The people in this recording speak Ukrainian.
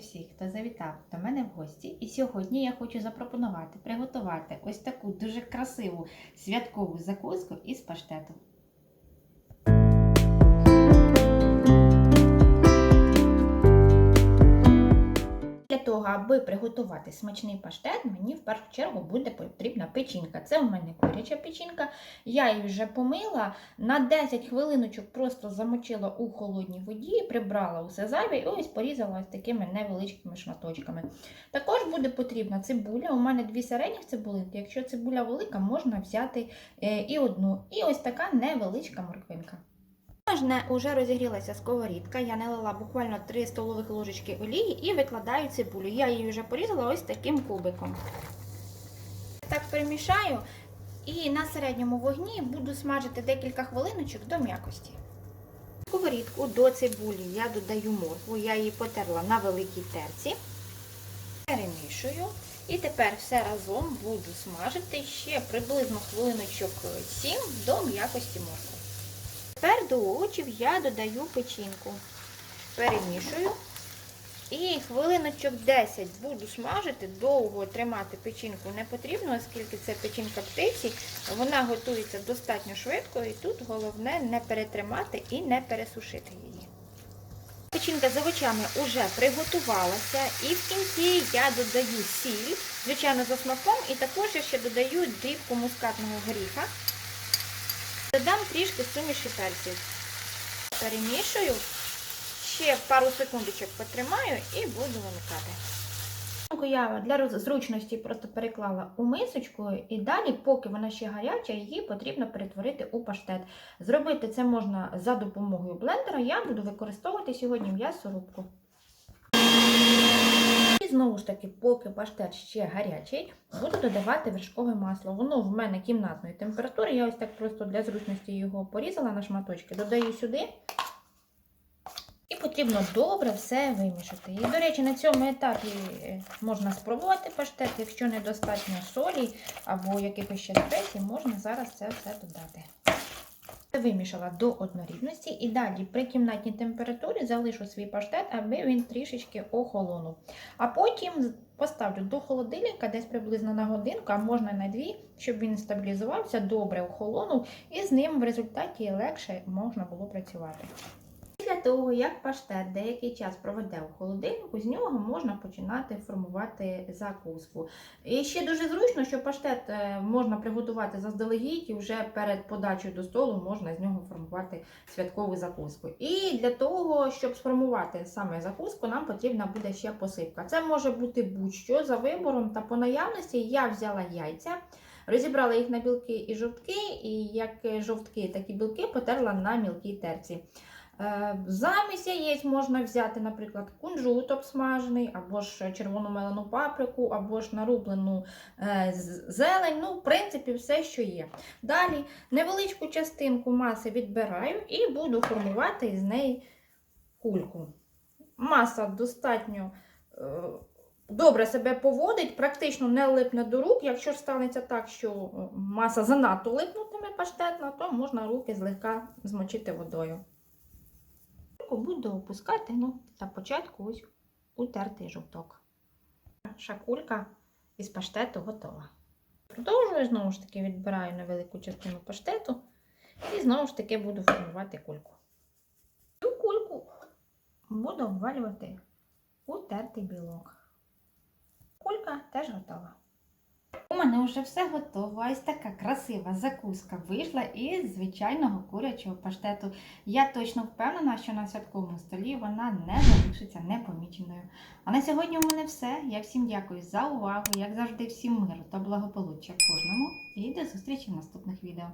всіх, хто завітав до мене в гості. І сьогодні я хочу запропонувати приготувати ось таку дуже красиву святкову закуску із паштету. Аби приготувати смачний паштет, мені в першу чергу буде потрібна печінка. Це в мене куряча печінка. Я її вже помила, на 10 хвилиночок просто замочила у холодній воді, прибрала усе зайве і ось порізала ось такими невеличкими шматочками. Також буде потрібна цибуля. У мене дві середніх цибулинки. Якщо цибуля велика, можна взяти е, і одну. І ось така невеличка морквинка. Можна вже розігрілася сковорідка, я налила буквально 3 столових ложечки олії і викладаю цибулю. Я її вже порізала ось таким кубиком. Так перемішаю і на середньому вогні буду смажити декілька хвилиночок до м'якості. Сковорідку до цибулі я додаю моркву, я її потерла на великій терці. Перемішую. І тепер все разом буду смажити ще приблизно хвилиночок 7 до м'якості моркви. Тепер до овочів я додаю печінку. Перемішую. І хвилиночок 10 буду смажити, довго тримати печінку не потрібно, оскільки це печінка птиці, вона готується достатньо швидко і тут головне не перетримати і не пересушити її. Печінка з овочами вже приготувалася і в кінці я додаю сіль, звичайно, за смаком, і також я ще додаю дрібку мускатного горіха. Додам трішки суміші перців. Перемішую, ще пару секундочок потримаю і буду вимикати. Я для зручності просто переклала у мисочку і далі, поки вона ще гаряча, її потрібно перетворити у паштет. Зробити це можна за допомогою блендера. Я буду використовувати сьогодні м'ясорубку. Знову ж таки, поки паштет ще гарячий, буду додавати вершкове масло. Воно в мене кімнатної температури. Я ось так просто для зручності його порізала на шматочки, додаю сюди. І потрібно добре все вимішати. І, до речі, на цьому етапі е, можна спробувати паштет, якщо недостатньо солі або якихось ще спецій, можна зараз це все додати. Вимішала до однорідності і далі при кімнатній температурі залишу свій паштет, аби він трішечки охолонув. А потім поставлю до холодильника десь приблизно на годинку, а можна на дві, щоб він стабілізувався, добре охолонув, і з ним в результаті легше можна було працювати. Того, як паштет деякий час проведе у холодильнику, з нього можна починати формувати закуску. І ще дуже зручно, що паштет е, можна приготувати заздалегідь і вже перед подачею до столу можна з нього формувати святкову закуску. І для того, щоб сформувати саме закуску, нам потрібна буде ще посипка. Це може бути будь-що за вибором та по наявності. Я взяла яйця. Розібрала їх на білки і жовтки, і як жовтки, так і білки потерла на мілкій терці. Е, Замість яєць можна взяти, наприклад, кунжут обсмажений, або ж червону мелену паприку, або ж нарублену е, зелень. Ну, в принципі, все, що є. Далі невеличку частинку маси відбираю і буду формувати з неї кульку. Маса достатньо е, добре себе поводить, практично не липне до рук. Якщо станеться так, що маса занадто липнутиме паштетна, то можна руки злегка змочити водою буду опускати ну, на початку ось утертий жовток. Шакулька із паштету готова. Продовжую, знову ж таки, відбираю невелику частину паштету і знову ж таки буду формувати кульку. Цю кульку буду обвалювати у тертий білок. Кулька теж готова. Мене вже все готово. Ось така красива закуска вийшла із звичайного курячого паштету. Я точно впевнена, що на святковому столі вона не залишиться непоміченою. А на сьогодні у мене все. Я всім дякую за увагу, як завжди, всім миру та благополуччя кожному. І до зустрічі в наступних відео.